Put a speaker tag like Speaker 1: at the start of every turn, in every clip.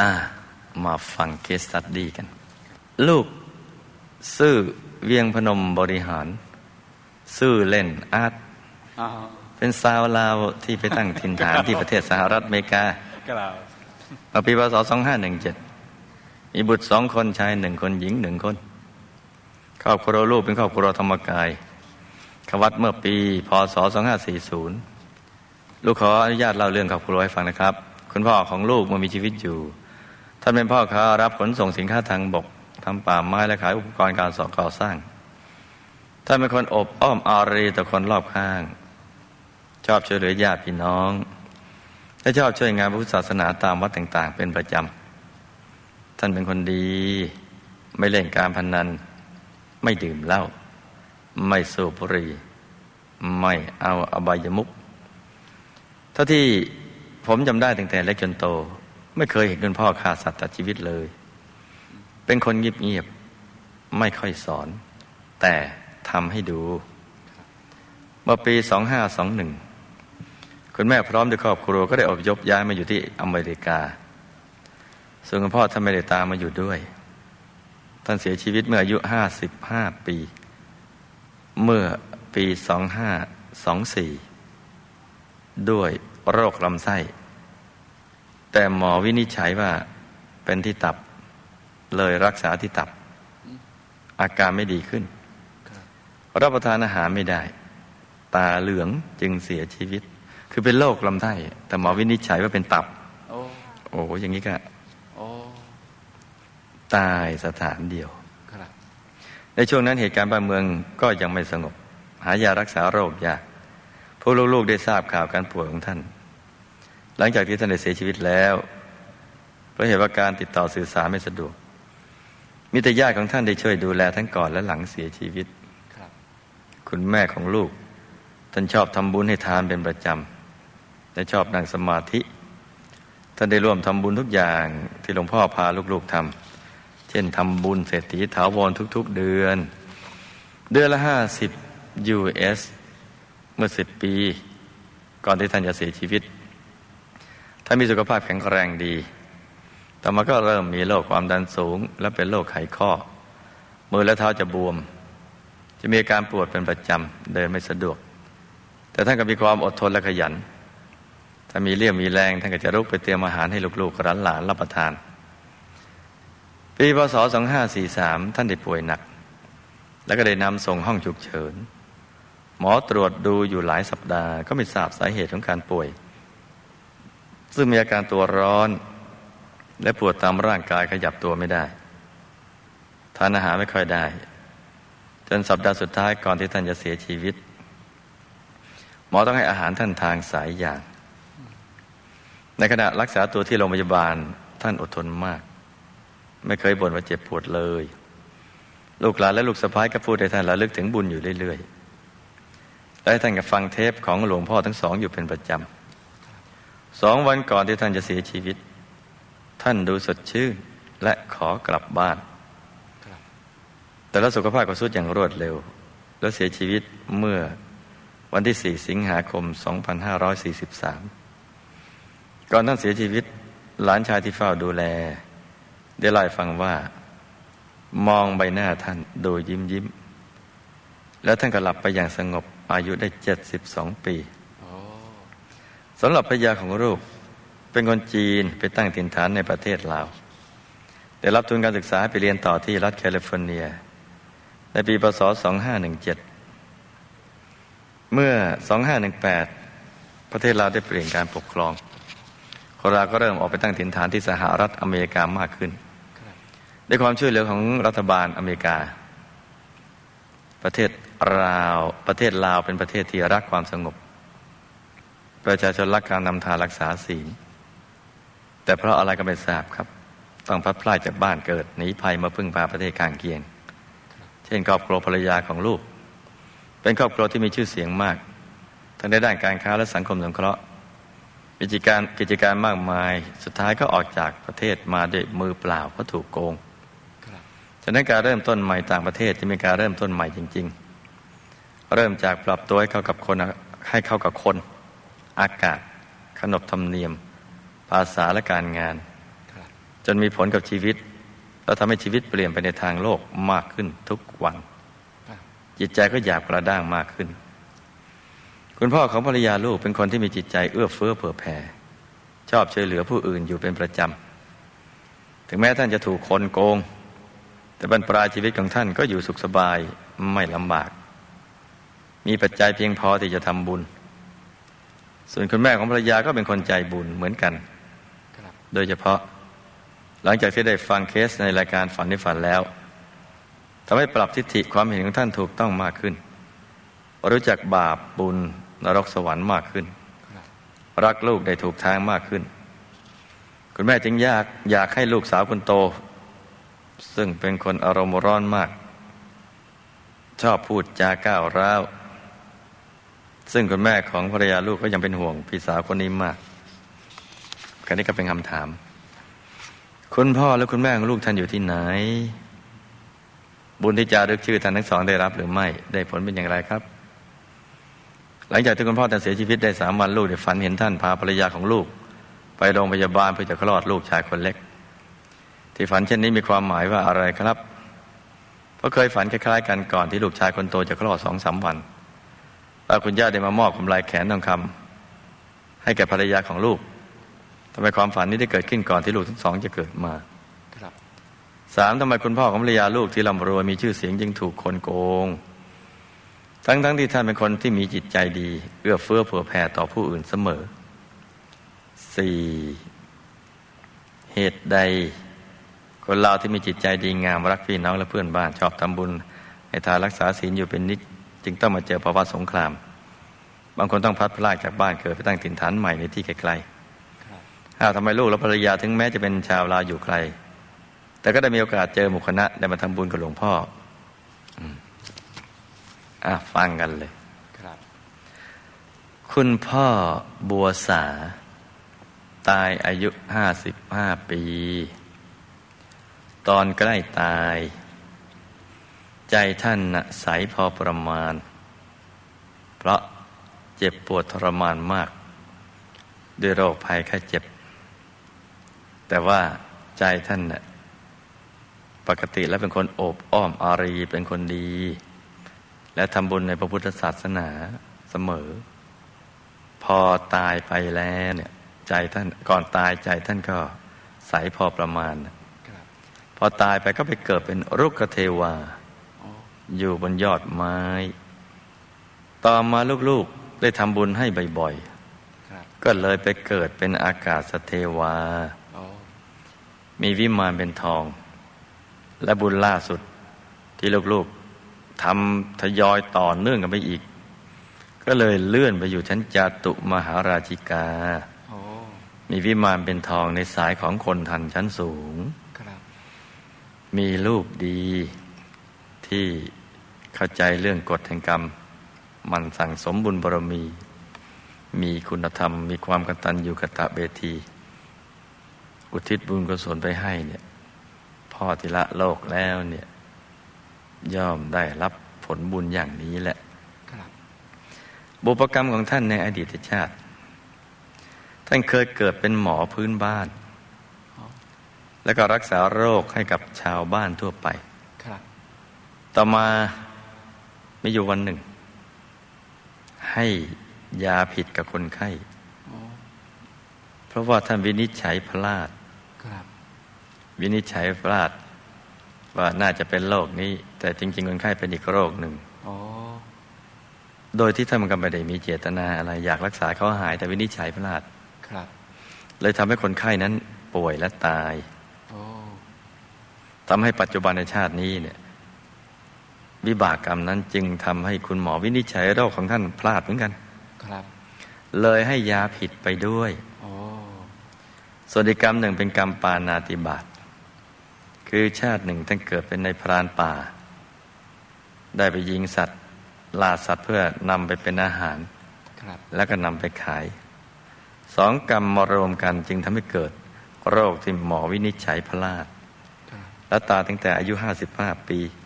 Speaker 1: อ่ามาฟังเคสตัดดีกัน ลูกซื่อเวียงพนมบริหาร ซื่อเล่นอาร์ต
Speaker 2: อ๋อ
Speaker 1: เป็นสาวลาวที่ไปตั้งถิ่นฐานที่ประเทศสหรัฐอเมริกา
Speaker 2: กล่าว
Speaker 1: เมื่อปีพศ2517 มีบุตรสองคนชายหนึ่งคนหญิงหนึ่งคน ครอบครัวลูกเป็นครอบครัวธรรมกายขวัดเมื่อปี พศ 2540 ลูกขออนุญาตเล่าเรื่องครอบครัวให้ฟังนะครับ คุณพ่อของลูกเมื่อมีชีวิตอยู่ ท่านเป็นพ่อค้ารับขนส่งสินค้าทางบกทำป่าไม้และขายอุปกรณ์การสอก่อสร้าง ท่านเป็นคนอบอ้อมอารีต่อคนรอบข้าง ชอบช่วยเหลือญาติพี่น้องและชอบช่วยงานพระพุทธศาสนาตามวัดต่าง ๆ เป็นประจำ ท่านเป็นคนดี ไม่เล่นการพนนัน ไม่ดื่มเหล้า ไม่สูบบุหรี่ ไม่เอาอบายมุขเท่าที่ผมจำได้ตั้งแต่เล็กจนโต ไม่เคยเห็นคุณพ่อขาดสัตว์ตัดชีวิตเลย เป็นคนเงียบๆไม่ค่อยสอน แต่ทำให้ดูเมื่อปี 2521 คุณแม่พร้อมด้วยครอบครัวก็ได้อพยพย้ายมาอยู่ที่อเมริกา ส่วนคุณพ่อท่านไม่ได้ตามมาอยู่ด้วย ท่านเสียชีวิตเมื่ออายุ 55 ปี เมื่อปี 2524 ด้วยโรคลำไส้ แต่หมอวินิจฉัยว่าเป็นที่ตับ เลยรักษาที่ตับ อาการไม่ดีขึ้น รับประทานอาหารไม่ได้ ตาเหลืองจึงเสียชีวิต คือเป็นโรคลำไส้แต่หมอวินิจฉัยว่าเป็นตับ
Speaker 2: โอ้
Speaker 1: โอ้อย่างนี้ก็
Speaker 2: โอ้
Speaker 1: ตายสถานเดียว
Speaker 2: ครับ
Speaker 1: ในช่วงนั้นเหตุการณ์บ้านเมืองก็ยังไม่สงบ หายารักษาโรคยากพวกลูกๆได้ทราบข่าวการป่วยของท่าน หลังจากที่ท่านได้เสียชีวิตแล้วเพราะเหตุว่าการติดต่อสื่อสารไม่สะดวกมีแต่ญาติของท่านได้ช่วยดูแลทั้งก่อนและหลังเสียชีวิต
Speaker 2: ครับ
Speaker 1: คุณแม่ของลูก ท่านชอบทำบุญให้ทานเป็นประจำและชอบนั่งสมาธิ ท่านได้ร่วมทำบุญทุกอย่างที่หลวงพ่อพาลูกๆทำเช่นทำบุญเศรษฐีถาวรทุก ๆ เดือน เดือนละห้าสิบ US เมื่อสิบปี ก่อนที่ท่านจะเสียชีวิต ท่ามีสุขภาพแข็งแรงดี ต่อมาก็เริ่มมีโรคความดันสูง และเป็นโรคไขข้อ มือและเท้าจะบวม จะมีอาการปวดเป็นประจำ เดินไม่สะดวก แต่ท่านก็มีความอดทนและขยัน ถ้ามีเรี่ยวมีแรงท่านก็จะลุกไปเตรียมอาหารให้ลูกๆหลานๆรับประทาน ปีพศ 2543 ท่านได้ป่วยหนัก แล้วก็ได้นำส่งห้องฉุกเฉิน หมอตรวจดูอยู่หลายสัปดาห์ก็ไม่ทราบสาเหตุของการป่วย ซึ่งมีอาการตัวร้อน และปวดตามร่างกายขยับตัวไม่ได้ ทานอาหารไม่ค่อยได้ จนสัปดาห์สุดท้ายก่อนที่ท่านจะเสียชีวิต หมอต้องให้อาหารท่านทางสายยาง ในขณะรักษาตัวที่โรงพยาบาลท่านอดทนมาก ไม่เคยบ่นว่าเจ็บปวดเลย ลูกหลานและลูกสะพ้ายก็พูดให้ท่านระลึกถึงบุญอยู่เรื่อยๆและท่านก็ฟังเทปของหลวงพ่อทั้งสองอยู่เป็นประจำ สองวันก่อนที่ท่านจะเสียชีวิต ท่านดูสดชื่นและขอกลับบ้าน แต่ล้วสุขภาพก็ทรุดอย่างรวดเร็ว และเสียชีวิตเมื่อวันที่ 4 สิงหาคม 2543 ก่อนท่านเสียชีวิตหลานชายที่เฝ้าดูแล ได้เล่าให้ฟังว่า มองใบหน้าท่านโดยยิ้มยิ้ม แล้วท่านก็หลับไปอย่างสงบอายุได้ 72 ปี
Speaker 2: โอ้
Speaker 1: สำหรับพระยาของลูกเป็นคนจีนไปตั้งถิ่นฐานในประเทศลาวได้รับทุนการศึกษาไปเรียนต่อที่รัฐแคลิฟอร์เนีย ในปีพศ 2517 เมื่อ 2518 ประเทศลาวได้เปลี่ยนการปกครองคนลาวก็เริ่มออกไปตั้งถิ่นฐานที่สหรัฐอเมริกามากขึ้นด้วยความช่วยเหลือของรัฐบาลอเมริกา ประเทศลาวประเทศลาวเป็นประเทศที่รักความสงบ ประชาชนรักการนำทานรักษาศีล แต่เพราะอะไรก็ไม่ทราบครับ ต้องพัดพรากจากบ้านเกิดหนีภัยมาพึ่งพาประเทศข้างเคียง เช่นครอบครัวภรรยาของลูก เป็นครอบครัวที่มีชื่อเสียงมาก ทั้งในด้านการค้าและสังคมสงเคราะห์มีกิจการกิจการมากมาย สุดท้ายก็ออกจากประเทศมาด้วยมือเปล่าเพราะถูกโกงฉะนั้นการเริ่มต้นใหม่ต่างประเทศจะมีการเริ่มต้นใหม่จริง ๆ เริ่มจากปรับตัวให้เข้ากับคนให้เข้ากับคน อากาศ ขนบธรรมเนียม ภาษาและการงาน
Speaker 2: ครับ
Speaker 1: นมีผลกับชีวิต แล้วทำให้ชีวิตเปลี่ยนไปในทางโลกมากขึ้นทุกวัน
Speaker 2: ครับ
Speaker 1: จิตใจก็หยาบกระด้างมากขึ้น คุณพ่อของภรรยาลูกเป็นคนที่มีจิตใจเอื้อเฟื้อเผื่อแผ่ ชอบช่วยเหลือผู้อื่นอยู่เป็นประจำ ถึงแม้ท่านจะถูกคนโกง แต่บรรปลายชีวิตของท่านก็อยู่สุขสบายไม่ลำบาก มีปัจจัยเพียงพอที่จะทำบุญ ส่วนคุณแม่ของภรรยาก็เป็นคนใจบุญเหมือนกัน
Speaker 2: ครับ
Speaker 1: โดยเฉพาะหลังจากที่ได้ฟังเคสในรายการฝันในฝันแล้วทำให้ปรับทิฏฐิความเห็นของท่านถูกต้องมากขึ้น รู้จักบาปบุญนรกสวรรค์มากขึ้น
Speaker 2: ครับ
Speaker 1: รักลูกได้ถูกทางมากขึ้น คุณแม่จึงอยากอยากให้ลูกสาวคนโต ซึ่งเป็นคนอารมณ์ร้อนมาก ชอบพูดจาก้าวร้าว ซึ่งคุณแม่ของภรรยาลูกก็ยังเป็นห่วงพี่สาวคนนี้มากคันนี้ก็เป็นคำถาม คุณพ่อและคุณแม่ของลูกท่านอยู่ที่ไหน บุญที่จารึกชื่อท่านทั้งสองได้รับหรือไม่ ได้ผลเป็นอย่างไรครับ หลังจากที่คุณพ่อท่านเสียชีวิตได้สามวันลูกได้ฝันเห็นท่านพาภรรยาของลูก ไปโรงพยาบาลเพื่อจะคลอดลูกชายคนเล็ก ที่ฝันเช่นนี้มีความหมายว่าอะไรครับ เพราะเคยฝันคล้ายๆ กันก่อนที่ลูกชายคนโตจะคลอดสองสามวัน แล้วคุณย่าได้มามอบกำไรแขนทองคำให้แก่ภรรยาของลูกทำไมความฝันนี้ได้เกิดขึ้นก่อนที่ลูกทั้งสองจะเกิดมา
Speaker 2: ครับ
Speaker 1: สามทำไมคุณพ่อของภรรยาลูกที่ร่ำรวยมีชื่อเสียงจึงถูกคนโกง ทั้งๆทที่ท่านเป็นคนที่มีจิตใจดี เอื้อเฟื้อเผื่อแผ่ต่อผู้อื่นเสมอสี่เหตุใด คนเราที่มีจิตใจดีงามรักพี่น้องและเพื่อนบ้านชอบทำบุญให้ทานรักษาศีลอยู่เป็นนิจ จึงต้องมาเจอภาวะสงคราม บางคนต้องพลัดพรากจากบ้านเกิดไปตั้งถิ่นฐานใหม่ในที่ไกลๆ
Speaker 2: ครับ
Speaker 1: อ้าวทำไมลูกและภรรยาถึงแม้จะเป็นชาวลาวอยู่ไกล แต่ก็ได้มีโอกาสเจอหมู่คณะได้มาทำบุญกับหลวงพ่ออืมอะฟังกันเลย
Speaker 2: ครับ
Speaker 1: คุณพ่อบัวสา ตายอายุห้าสิบห้าปี ตอนใกล้ตาย ใจท่านน่ะใสพอประมาณ เพราะเจ็บปวดทรมานมาก ด้วยโรคภัยแค่เจ็บ แต่ว่าใจท่านน่ะปกติแล้วเป็นคนโอบอ้อมอารีเป็นคนดี และทำบุญในพระพุทธศาสนาเสมอ พอตายไปแล้วเนี่ยใจท่านก่อนตายใจท่านก็ใสพอประมาณน่ะ
Speaker 2: ครับ
Speaker 1: พอตายไปก็ไปเกิดเป็นรุกขเทวา
Speaker 2: โอ้
Speaker 1: อยู่บนยอดไม้ ต่อมาลูกๆได้ทำบุญให้บ่อย
Speaker 2: ครับ
Speaker 1: ๆก็เลยไปเกิดเป็นอากาศเทวา
Speaker 2: โอ้
Speaker 1: มีวิมานเป็นทอง และบุญล่าสุดที่ลูกๆทำทยอยต่อเนื่องกันไปอีก ก็เลยเลื่อนไปอยู่ชั้นจาตุมหาราชิกา
Speaker 2: โอ้
Speaker 1: มีวิมานเป็นทองในสายของคนทันชั้นสูง
Speaker 2: ครับ
Speaker 1: มีลูกดีที่ เข้าใจเรื่องกฎแห่งกรรม มันสั่งสมบุญบารมี มีคุณธรรม มีความกตัญญูกตเบที อุทิศบุญกุศลไปให้เนี่ยพ่อที่ละโลกแล้วเนี่ย ย่อมได้รับผลบุญอย่างนี้แหละ
Speaker 2: ครับ
Speaker 1: บุพกรรมของท่านในอดีตชาติ ท่านเคยเกิดเป็นหมอพื้นบ้าน
Speaker 2: อ๋อ
Speaker 1: แล้วก็รักษาโรคให้กับชาวบ้านทั่วไป
Speaker 2: ครับ
Speaker 1: ต่อมา มีอยู่วันหนึ่ง ให้ยาผิดกับคนไข้
Speaker 2: โอ้
Speaker 1: เพราะว่าท่านวินิจฉัยพลาด
Speaker 2: ครับ
Speaker 1: วินิจฉัยพลาด ว่าน่าจะเป็นโรคนี้ แต่จริง ๆ คนไข้เป็นอีกโรคหนึ่ง
Speaker 2: โอ้
Speaker 1: โดยที่ท่านก็ไม่ได้มีเจตนาอะไร อยากรักษาเขาหายแต่วินิจฉัยพลาด
Speaker 2: ครับ
Speaker 1: เลยทำให้คนไข้นั้นป่วยและตาย
Speaker 2: โอ้
Speaker 1: ทำให้ปัจจุบันในชาตินี้เนี่ย วิบากกรรมนั้นจึงทำให้คุณหมอวินิจฉัยโรคของท่านพลาดเหมือนกัน
Speaker 2: ครับ
Speaker 1: เลยให้ยาผิดไปด้วย
Speaker 2: โอ้
Speaker 1: ส่วนอีกกรรมหนึ่งเป็นกรรมปานาติบาตคือชาติหนึ่งท่านเกิดเป็นในพรานป่า ได้ไปยิงสัตว์ล่าสัตว์เพื่อนำไปเป็นอาหาร
Speaker 2: ครับ
Speaker 1: แล้วก็นำไปขาย สองกรรมมารวมกันจึงทำให้เกิด โรคที่หมอวินิจฉัยพลาด
Speaker 2: ครับ
Speaker 1: และตายตั้งแต่อายุ55ปี
Speaker 2: โอ้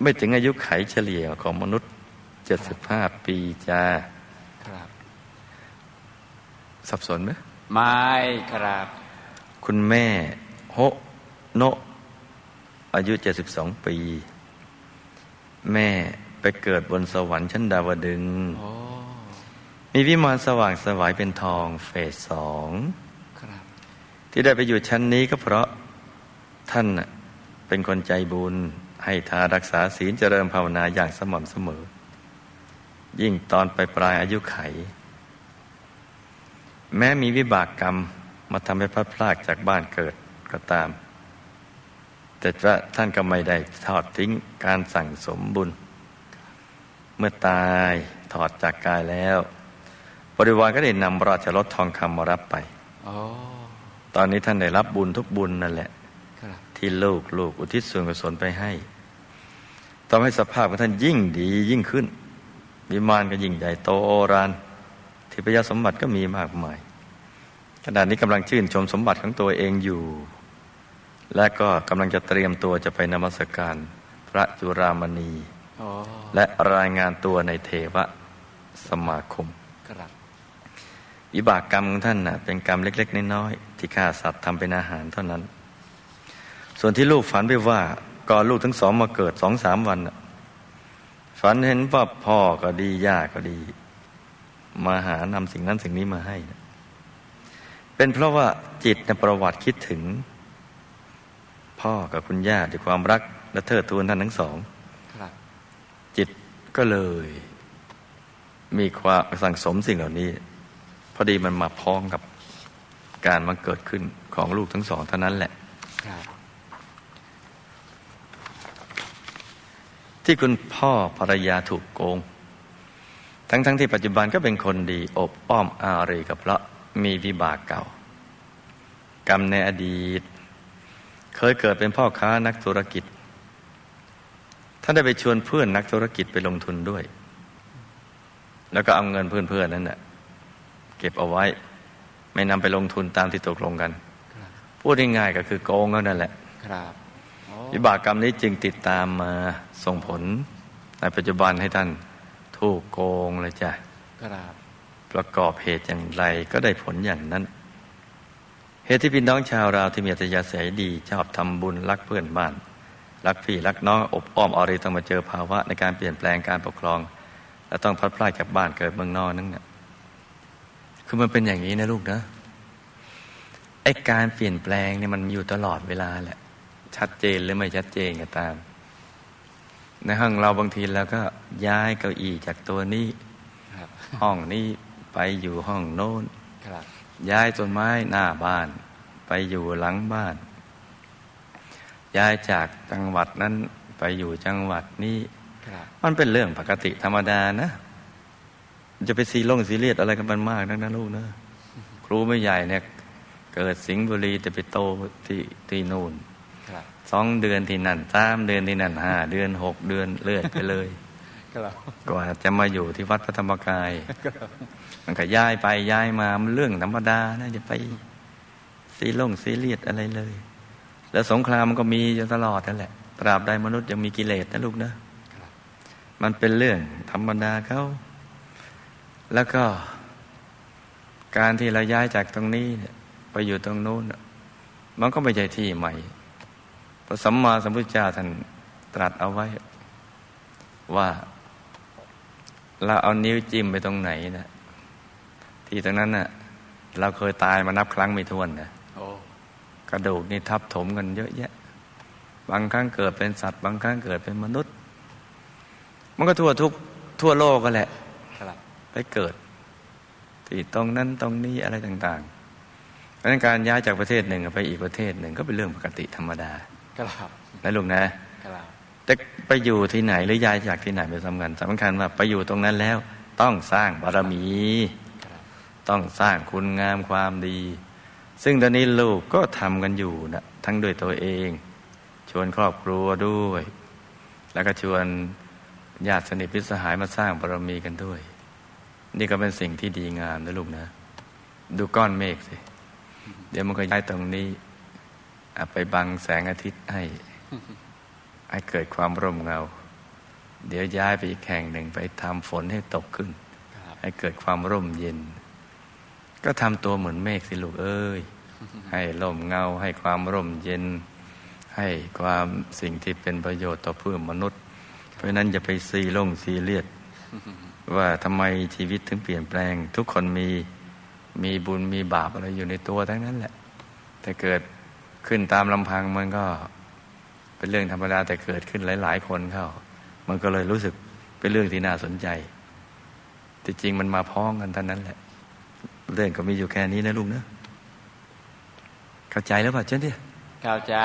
Speaker 1: ไม่ถึงอายุไขเฉลี่ยของมนุษย์ 75 ปีจ้า
Speaker 2: ครับ
Speaker 1: สับสนไหม
Speaker 2: ไม่ครับ
Speaker 1: คคุณแม่โฮโนะอายุ 72 ปี แม่ไปเกิดบนสวรรค์ชั้นดาวดึงส์
Speaker 2: โอ้
Speaker 1: มีวิมานสว่างสวายเป็นทองเฟสสอง
Speaker 2: ครับ
Speaker 1: ที่ได้ไปอยู่ชั้นนี้ก็เพราะท่านน่ะเป็นคนใจบุญ ให้ทานรักษาศีลเจริญภาวนาอย่างสม่ำเสมอ ยิ่งตอนไปปลายอายุไข แม้มีวิบากกรรมมาทำให้พลัดพรากจากบ้านเกิดก็ตาม แต่ว่าท่านก็ไม่ได้ทอดทิ้งการสั่งสมบุญ เมื่อตายถอดจากกายแล้ว บริวารก็ได้นำราชรถทองคำมารับไป
Speaker 2: โอ้
Speaker 1: ตอนนี้ท่านได้รับบุญทุกบุญนั่นแหละ
Speaker 2: ครับ
Speaker 1: ที่ลูกลูกอุทิศส่วนกุศลไปให้ทำให้สภาพของท่านยิ่งดียิ่งขึ้น วิมานก็ยิ่งใหญ่โตโอรานทิพยสมบัติก็มีมากมายขณะนี้กำลังชื่นชมสมบัติของตัวเองอยู่ และก็กำลังจะเตรียมตัวจะไปนมัสการพระจุรามณี
Speaker 2: โอ้
Speaker 1: และรายงานตัวในเทวสมาคม
Speaker 2: ครับ
Speaker 1: วิบากกรรมของท่านน่ะเป็นกรรมเล็ก ๆ น้อยๆที่ฆ่าสัตว์ทำเป็นอาหารเท่านั้น ส่วนที่ลูกฝันไปว่าก่อนลูกทั้งสองมาเกิดสองสามวันน่ะฝันเห็นว่าพ่อก็ดีย่าก็ดี มาหานำสิ่งนั้นสิ่งนี้มาให้นะเป็นเพราะว่าจิตในประวัติคิดถึง พ่อกับคุณย่าด้วยความรักและเทิดทูนท่านทั้งสอง
Speaker 2: ครับ
Speaker 1: จิตก็เลย มีความสั่งสมสิ่งเหล่านี้ พอดีมันมาพ้องกับการมาเกิดขึ้นของลูกทั้งสองเท่านั้นแหละ
Speaker 2: ครับ
Speaker 1: ที่คุณพ่อภรรยาถูกโกง ทั้งๆทที่ปัจจุบันก็เป็นคนดีอบอ้อมอารีกับเพราะมีวิบากเก่า กรรมในอดีต เคยเกิดเป็นพ่อค้านักธุรกิจ ท่านได้ไปชวนเพื่อนนักธุรกิจไปลงทุนด้วย แล้วก็เอาเงินเพื่อนๆนั้นน่ะเก็บเอาไว้ ไม่นำไปลงทุนตามที่ตกลงกัน
Speaker 2: ครับ
Speaker 1: พูดง่ายๆก็คือโกงเท่านั้นแหละ
Speaker 2: ครับโอ้
Speaker 1: วิบากกรรมนี้จึงติดตามมาส่งผล ในปัจจุบันให้ท่านถูกโกงเลยจ้ะ
Speaker 2: ครับ
Speaker 1: ประกอบเหตุอย่างไรก็ได้ผลอย่างนั้น เหตุที่พี่น้องชาวเราวที่มีอัตยาศัยดีชอบทำบุญรักเพื่อนบ้าน รักพี่รักน้องอบอ้อมอารีต้องมาเจอภาวะในการเปลี่ยนแปลงการปกครอง และต้องพลัดพรากจากบ้านเกิดเมืองนอกนั่นน่ะคือมันเป็นอย่างนี้นะลูกนะไอ้การเปลี่ยนแปลงเนี่ยมันมีอยู่ตลอดเวลาแหละ ชัดเจนหรือไม่ชัดเจนก็ตาม ในห้องเราบางทีเราก็ย้ายเก้าอี้จากตัวนี้
Speaker 2: ครับ
Speaker 1: ห้องนี้ไปอยู่ห้องโน้น
Speaker 2: ครับ
Speaker 1: ย้ายต้นไม้หน้าบ้าน ไปอยู่หลังบ้าน ย้ายจากจังหวัดนั้นไปอยู่จังหวัดนี้
Speaker 2: ครับ
Speaker 1: มันเป็นเรื่องปกติธรรมดานะ จะไปซีลงซีเรียสอะไรกันมันมากนักนะลูกนะครูไม่ใหญ่เนี่ยเกิดสิงห์บุรีแต่ไปโตที่ที่นู่น
Speaker 2: ครับ
Speaker 1: สองเดือนที่นั่นสามเดือนที่นั่นห้าเดือนหกเดือนเลื่อนไปเลย
Speaker 2: ครับ
Speaker 1: กว่าจะมาอยู่ที่วัดพระธรรมกาย มันก็ย้ายไปย้ายมามันเรื่องธรรมดานะจะไปซีลงซีเรียสอะไรเลย แล้วสงครามมันก็มีอยู่ตลอดนั่นแหละตราบใดมนุษย์ยังมีกิเลสนะลูกนะ
Speaker 2: ครับ
Speaker 1: มันเป็นเรื่องธรรมดาเขาแล้วก็ การที่เราย้ายจากตรงนี้เนี่ยไปอยู่ตรงนู้นน่ะมันก็ไม่ใช่ที่ใหม่ พระสัมมาสัมพุทธเจ้าท่านตรัสเอาไว้ ว่าเราเอานิ้วจิ้มไปตรงไหนนะที่ตรงนั้นน่ะ เราเคยตายมานับครั้งไม่ถ้วนนะ
Speaker 2: โอ้
Speaker 1: กระดูกนี่ทับถมกันเยอะแยะ บางครั้งเกิดเป็นสัตว์ บางครั้งเกิดเป็นมนุษย์ มันก็ทั่วทุกทั่วโลกก็แหละ
Speaker 2: ครับ
Speaker 1: ไปเกิด ที่ตรงนั้นตรงนี้อะไรต่างๆเพราะฉะนั้นการย้ายจากประเทศหนึ่งไปอีกประเทศหนึ่งก็เป็นเรื่องปกติธรรมดา
Speaker 2: ครับ
Speaker 1: นะลูกนะ
Speaker 2: ครับ
Speaker 1: แต่ไปอยู่ที่ไหนหรือย้ายจากที่ไหนเป็นสำคัญสำคัญว่าไปอยู่ตรงนั้นแล้ว ต้องสร้างบารมี
Speaker 2: ครับ
Speaker 1: ต้องสร้างคุณงามความดี ซึ่งตอนนี้ลูกก็ทำกันอยู่นะทั้งด้วยตัวเอง ชวนครอบครัวด้วย แล้วก็ชวนญาติสนิทพิตรสหายมาสร้างบารมีกันด้วย นี่ก็เป็นสิ่งที่ดีงามนะลูกนะ ดูก้อนเมฆสิ เดี๋ยวมันก็ย้ายตรงนี้อะ ไปบังแสงอาทิตย์ให้ให้เกิดความร่มเงา เดี๋ยวย้ายไปอีกแห่งหนึ่งไปทำฝนให้ตกขึ้น
Speaker 2: ครับ
Speaker 1: ให้เกิดความร่มเย็น ก็ทำตัวเหมือนเมฆสิลูกเอ้ย ให้ล่มเงา ให้ความร่มเย็น ให้ความสิ่งที่เป็นประโยชน์ต่อเพื่อนมนุษย์ เพราะฉะนั้นอย่าไปซีลงซีเรียสว่าทำไมชีวิตถึงเปลี่ยนแปลง ทุกคนมีมีบุญมีบาปอะไรอยู่ในตัวทั้งนั้นแหละ แต่เกิด ขึ้นตามลำพังมันก็เป็นเรื่องธรรมดาแต่เกิดขึ้นหลาย ๆ คนเข้า มันก็เลยรู้สึกเป็นเรื่องที่น่าสนใจที่จริงมันมาพ้องกันเท่านั้นแหละ เรื่องก็มีอยู่แค่นี้นะลุงนะเข้าใจแล้วป่ะเจ้าเนี่ย
Speaker 2: เข้าใจ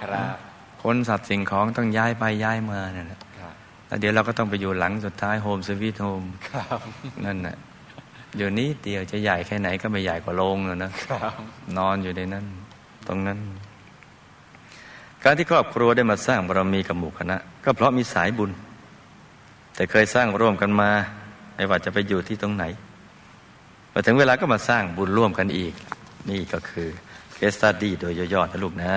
Speaker 2: ครับ
Speaker 1: คนสัตว์สิ่งของต้องย้ายไปย้ายมานั่นแหละ
Speaker 2: ครับ
Speaker 1: แล้วเดี๋ยวเราก็ต้องไปอยู่หลังสุดท้ายโฮมสวีทโฮม
Speaker 2: ครับ
Speaker 1: นั่นน่ะอยู่นี้เดียวจะใหญ่แค่ไหนก็ไม่ใหญ่กว่าโรงเลยนะ
Speaker 2: ครับ
Speaker 1: นอนอยู่ในนั้น ตรงนั้น การที่ครอบครัวได้มาสร้างบารมีกับหมู่คณะ ก็เพราะมีสายบุญ แต่เคยสร้างร่วมกันมา ไม่ว่าจะไปอยู่ที่ตรงไหนมาถึงเวลาก็มาสร้างบุญร่วมกันอีก นี่ก็คือเคสตัดดี้โดยย่อๆนะลูกนะ